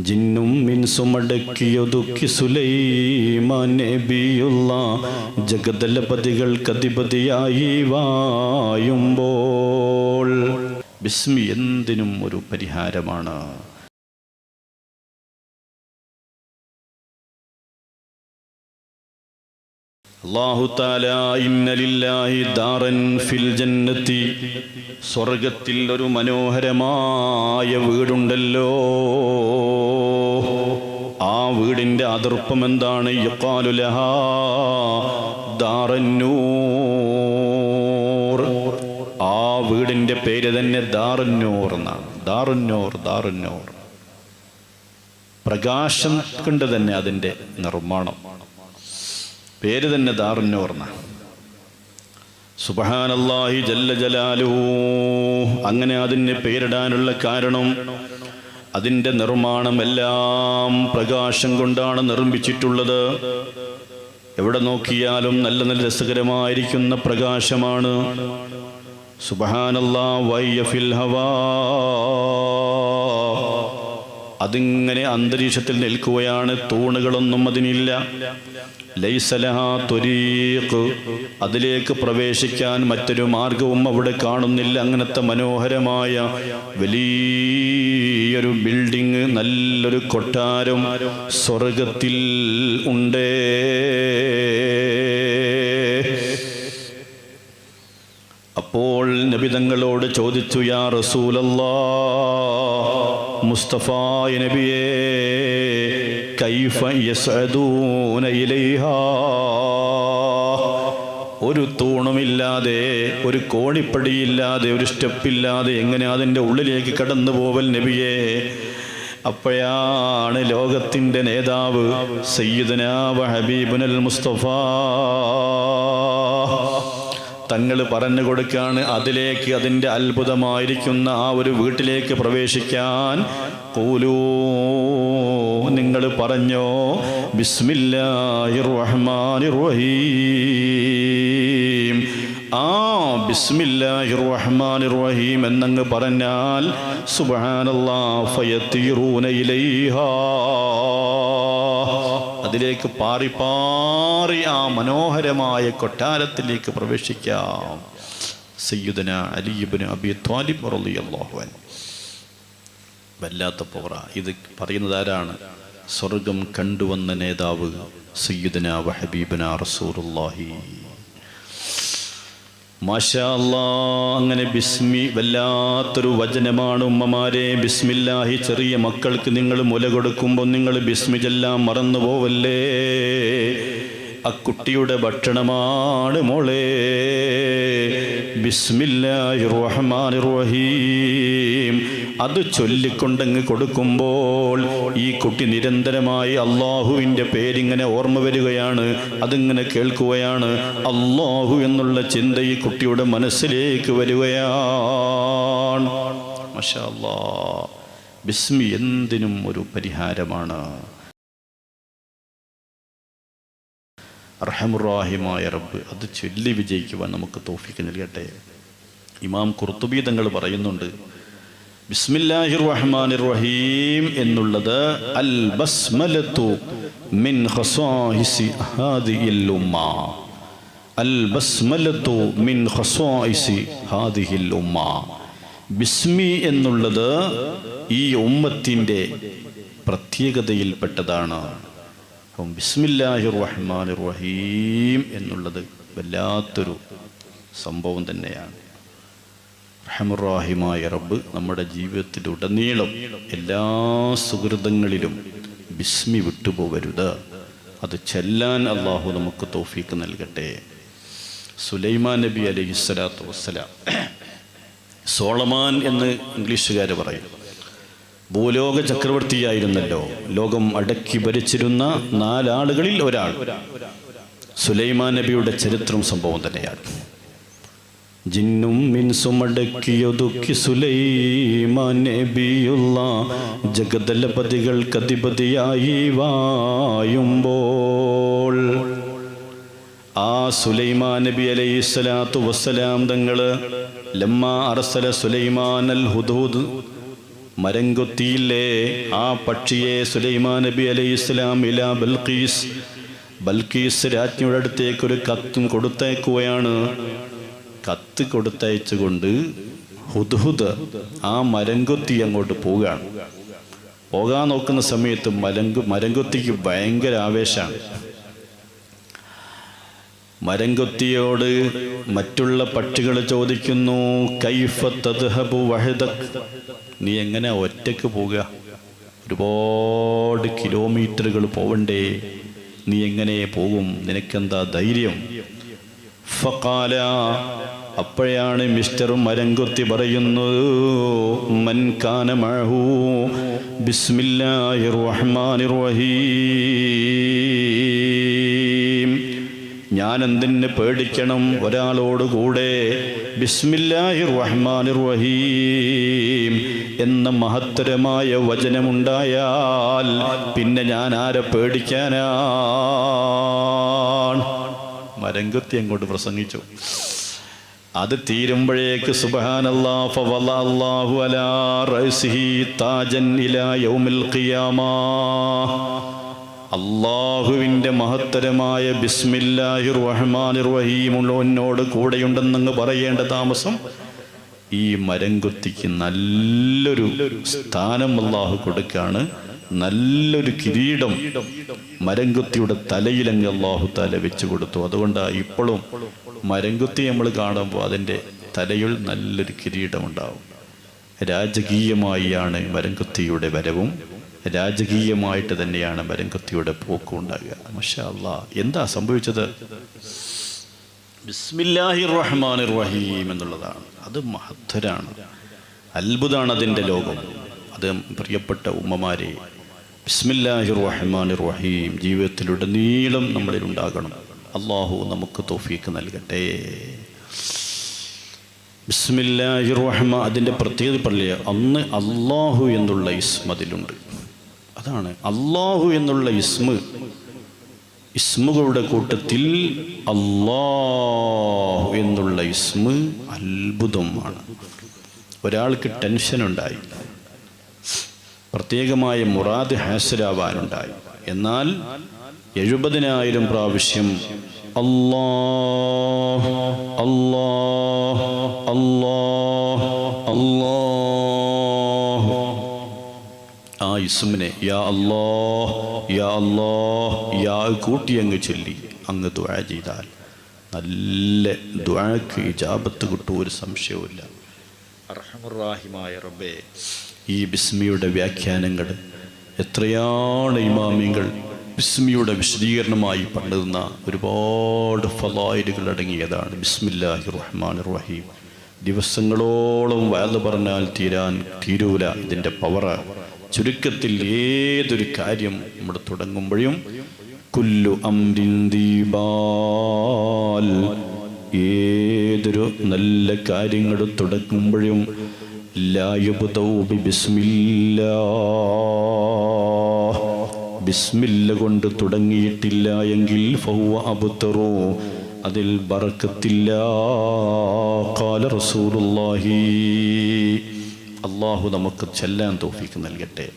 ജിന്നും മിൻസുമടക്കിയൊതുക്കി സുലൈമാനബിയുള്ള ജഗദലപതികൾക്കധിപതിയായി വായുമ്പോൾ. ബിസ്മി എന്തിനും ഒരു പരിഹാരമാണ്. സ്വർഗത്തിൽ ഒരു മനോഹരമായ വീടുണ്ടല്ലോ. ആ വീടിന്റെ അതിർപ്പം എന്താണ്? യുക്കാലു ലഹാ ദാറന്നൂർ ആ വീടിന്റെ പേര് തന്നെ ദാറന്നൂർ എന്നാണ്. ദാറുന്നൂർ ദാറുന്നൂർ പ്രകാശം കൊണ്ട് തന്നെ അതിന്റെ നിർമ്മാണം. പേര് തന്നെ ദാറുന്നോർന്ന സുബഹാനല്ലാഹി ജല്ല ജലാലു അങ്ങനെ അതിന് പേരിടാനുള്ള കാരണം അതിന്റെ നിർമ്മാണം എല്ലാം പ്രകാശം കൊണ്ടാണ് നിർമ്മിച്ചിട്ടുള്ളത്. എവിടെ നോക്കിയാലും നല്ല നല്ല രസകരമായിരിക്കുന്ന പ്രകാശമാണ്. സുബഹാനല്ലാ വയ്യഫിൽ ഹവാ. അതിങ്ങനെ അന്തരീക്ഷത്തിൽ നിൽക്കുകയാണ്. തൂണുകളൊന്നും അതിനില്ല. അതിലേക്ക് പ്രവേശിക്കാൻ മറ്റൊരു മാർഗവും അവിടെ കാണുന്നില്ല. അങ്ങനത്തെ മനോഹരമായ വലിയൊരു ബിൽഡിങ് നല്ലൊരു കൊട്ടാരം സ്വർഗത്തിൽ ഉണ്ടേ. അപ്പോൾ നബിതങ്ങളോട് ചോദിച്ചു യാ റസൂലല്ലാ മുസ്തഫ നബിയെ കൈഫ യസ്അദൂന ഒരു തൂണുമില്ലാതെ ഒരു കോണിപ്പടിയില്ലാതെ ഒരു സ്റ്റെപ്പില്ലാതെ എങ്ങനെ അതിന്റെ ഉള്ളിലേക്ക് കടന്നു പോവൽ നബിയേ? അപ്പോഴാണ് ലോകത്തിന്റെ നേതാവ് സയ്യിദന വ ഹബീബുനൽ മുസ്തഫ തങ്ങൾ പറഞ്ഞു കൊടുക്കുകയാണ്. അതിലേക്ക് അതിന്റെ അത്ഭുതമായിരിക്കുന്ന ആ ഒരു വീട്ടിലേക്ക് പ്രവേശിക്കാൻ കൂലൂ. നിങ്ങൾ പറഞ്ഞോ ബിസ്മില്ലാഹിർ റഹ്മാനിർ റഹീം. ആ ബിസ്മില്ലാഹിർ റഹ്മാനിർ റഹീം എന്നങ്ങ് പറഞ്ഞാൽ ഇലൈഹാ. അതിലേക്ക് പാറി പാറി ആ മനോഹരമായ കൊട്ടാരത്തിലേക്ക് പ്രവേശിക്കാം. സയ്യുദന അലിബിന് അബി ത്വാലിബ് റളിയല്ലാഹു അൻഹു. വല്ലാത്ത പവറ ഇത് പറയുന്നത് ആരാണ്? സ്വർഗം കണ്ടുവന്ന നേതാവ് സയ്യുദന വഹബീബന റസൂറുല്ലാഹി അങ്ങനെ ബിസ്മി വല്ലാത്തൊരു വചനമാണ് ഉമ്മമാരെ. ബിസ്മില്ലാഹി ചെറിയ മക്കൾക്ക് നിങ്ങൾ മുല കൊടുക്കുമ്പോൾ നിങ്ങൾ ബിസ്മിജെല്ലാം മറന്നു പോവല്ലേ? ആ കുട്ടിയുടെ ഭക്ഷണമാണ് മോളെ. ബിസ്മില്ലാഹി റഹ്മാൻ റഹീം. അത് ചൊല്ലിക്കൊണ്ടങ്ങ് കൊടുക്കുമ്പോൾ ഈ കുട്ടി നിരന്തരമായി അള്ളാഹുവിന്റെ പേരിങ്ങനെ ഓർമ്മ വരികയാണ് അതിങ്ങനെ കേൾക്കുകയാണ്. അള്ളാഹു എന്നുള്ള ചിന്ത ഈ കുട്ടിയുടെ മനസ്സിലേക്ക് വരികയാണ്. ബിസ്മി എന്തിനും ഒരു പരിഹാരമാണ്. റഹമുറാഹിമായ റബ്ബ് അത് ചൊല്ലി വിജയിക്കുവാൻ നമുക്ക് തോഫിക്ക് നൽകട്ടെ. ഇമാം കുർത്തുബി തങ്ങൾ പറയുന്നുണ്ട് ബിസ്മില്ലാഹിർ റഹ്മാനിർ റഹീം എന്നുള്ളത് അൽ ബസ്മലത്തു മിൻ ഖസായിസി ഹാദിഹിൽ ഉമ്മ. അൽ ബസ്മലത്തു മിൻ ഖസായിസി ഹാദിഹിൽ ഉമ്മ. ബിസ്മി എന്നുള്ളത് ഈ ഉമ്മത്തിന്റെ പ്രത്യേകതയിൽപ്പെട്ടതാണ്. അപ്പം ബിസ്മില്ലാഹിർ റഹ്മാനിർ റഹീം എന്നുള്ളത് വല്ലാത്തൊരു സംഭവം തന്നെയാണ്. റഹമുറാഹിമായ റബ്ബ് നമ്മുടെ ജീവിതത്തിലുടനീളം എല്ലാ സുഹൃതങ്ങളിലും ബിസ്മി വിട്ടുപോകരുത്. അത് ചെല്ലാൻ അള്ളാഹു നമുക്ക് തോഫീക്ക് നൽകട്ടെ. സുലൈമാൻ നബി അലൈഹി സ്വലാത്തു വസ്സലാം സോളമാൻ എന്ന് ഇംഗ്ലീഷുകാർ പറയും. ഭൂലോക ചക്രവർത്തിയായിരുന്നല്ലോ. ലോകം അടക്കി ഭരിച്ചിരുന്ന നാലാളുകളിൽ ഒരാൾ. സുലൈമാൻ നബിയുടെ ചരിത്രം സംഭവം തന്നെയാണ്. ജിന്നും മിൻസുമടക്കിയൊതുക്കി സുലൈമാ നബിയുള്ള ജഗദലപതികൾക്കധിപതിയായി വായുമ്പോൾ. ആ സുലൈമാ നബി അലൈഹി സ്വലാത്തു വസ്സലാം തങ്ങൾ ലമ്മ അറസല സുലൈമാൻ അൽ ഹുദൂദ് മരംകൊത്തിയില്ലേ. ആ പക്ഷിയെ സുലൈമാ നബി അലൈഹി ഇസ്ലാം ഇല ബൽക്കീസ് ബൽക്കീസ് രാജ്ഞിയുടെ അടുത്തേക്ക് ഒരു കത്തും കൊടുത്തയക്കുകയാണ് കത്ത് കൊടുത്തയച്ചുകൊണ്ട് ഹുദ്ഹുദ് ആ മരംകൊത്തി അങ്ങോട്ട് പോവുകയാണ്. പോകാൻ നോക്കുന്ന സമയത്ത് മരങ്കു മരംകൊത്തിക്ക് ഭയങ്കര ആവേശമാണ്. മരംകൊത്തിയോട് മറ്റുള്ള പക്ഷികൾ ചോദിക്കുന്നു കൈഫ തദ്ഹബു വഹദക്? നീ എങ്ങനെ ഒറ്റയ്ക്ക് പോവുക? ഒരുപാട് കിലോമീറ്ററുകൾ പോവണ്ടേ? നീ എങ്ങനെ പോകും? നിനക്കെന്താ ധൈര്യം? അപ്പോഴാണ് മിസ്റ്റർ മരംകൊത്തി പറയുന്നത് മൻകാന ബിസ്മില്ലാഹിർ റഹ്മാനിർ റഹീം. ഞാൻ എന്തിന് പേടിക്കണം ഒരാളോട് കൂടെ? ബിസ്മില്ലാഹിർ റഹ്മാനിർ റഹീം എന്ന മഹത്തരമായ വചനമുണ്ടായാൽ പിന്നെ ഞാൻ ആരെ പേടിക്കാനാണ് മരംകുത്തി അങ്ങോട്ട് പ്രസംഗിച്ചു. അത് തീരുമ്പോഴേക്ക് ഖിയാമാ. അള്ളാഹുവിന്റെ മഹത്തരമായ ബിസ്മില്ലാഹിർ റഹ്മാനിർ റഹീമുള്ളവനോട് കൂടെയുണ്ടെന്നങ്ങ് പറയേണ്ട താമസം ഈ മരംകുത്തിക്ക് നല്ലൊരു സ്ഥാനം അള്ളാഹു കൊടുക്കാണ്. നല്ലൊരു കിരീടം മരംകുത്തിയുടെ തലയിലങ്ങ് അള്ളാഹു തല വെച്ചു കൊടുത്തു. അതുകൊണ്ടാണ് ഇപ്പോഴും മരംകുത്തി നമ്മൾ കാണുമ്പോൾ അതിന്റെ തലയിൽ നല്ലൊരു കിരീടം ഉണ്ടാവും രാജകീയമായാണ് മരംകുത്തിയുടെ വരവും. രാജകീയമായിട്ട് തന്നെയാണ് മരംകുത്തിയുടെ പോക്കും ഉണ്ടാകുക. മഷാ അള്ളാ എന്താ സംഭവിച്ചത്? റഹീം എന്നുള്ളതാണ്. അത് മഹത്തരാണ് അത്ഭുതമാണ് അതിന്റെ ലോകം. അത് പ്രിയപ്പെട്ട ഉമ്മമാരെ ബിസ്മില്ലാഹിർ റഹ്മാനിർ റഹീം നമ്മളിൽ ഉണ്ടാകണം അള്ളാഹു നമുക്ക് തോഫീക്ക് നൽകട്ടെ. ബിസ്മില്ലാഹിർ റഹ്മാൻ അതിന്റെ പ്രത്യേകത പള്ളിയ അന്ന് അള്ളാഹു എന്നുള്ള ഇസ്മ അതിലുണ്ട്. അതാണ് അള്ളാഹു എന്നുള്ള ഇസ്മ. ഇസ്മുകളുടെ കൂട്ടത്തിൽ അള്ളാഹു എന്നുള്ള ഇസ്മ അത്ഭുതമാണ്. ഒരാൾക്ക് ടെൻഷൻ ഉണ്ടായി പ്രത്യേകമായ മുറാദ് ഹാസരാവാനുണ്ടായി എന്നാൽ എഴുപതിനായിരം പ്രാവശ്യം അല്ലാഹ് അല്ലാഹ് അല്ലാഹ് അല്ലാഹ്. ആ ഇസ്മിനെ യാ അല്ലാ യാ അല്ലാ യാ കൂട്ടി അങ്ങ് ചൊല്ലി അങ്ങ് ദുആ ചെയ്താൽ. നല്ല ദുആക്ക് ഇജാബത്ത് കിട്ടും ഒരു സംശയവുമില്ല. അർഹമുറാഹിമായ റബ്ബേ ഈ ബിസ്മിയുടെ വ്യാഖ്യാനങ്ങൾ എത്രയാണ് ഇമാമിങ്ങൾ ബിസ്മിയുടെ വിശദീകരണമായി പണ്ടുന്ന ഒരുപാട് ഫലായിലുകൾ അടങ്ങിയതാണ്. ബിസ്മില്ലാഹി റഹ്മാൻ റഹീം ദിവസങ്ങളോളം വയൽ പറഞ്ഞാൽ തീരാൻ തീരൂല ഇതിന്റെ പവർ ചുരുക്കത്തിൽ ഏതൊരു കാര്യം നമ്മൾ തുടങ്ങുമ്പോഴും കുല്ലു അംരിൻ ഏതൊരു നല്ല കാര്യങ്ങൾ തുടങ്ങുമ്പോഴും ബിസ്മില്ല കൊണ്ട് തുടങ്ങിയിട്ടില്ല എങ്കിൽ അബുത്തറോ. അതിൽ ബറക്കത്തില്ല. കാല റസൂലുള്ളാഹി. അള്ളാഹു നമുക്ക് ചെല്ലാൻ തോഫിക്ക് നൽകട്ടെ.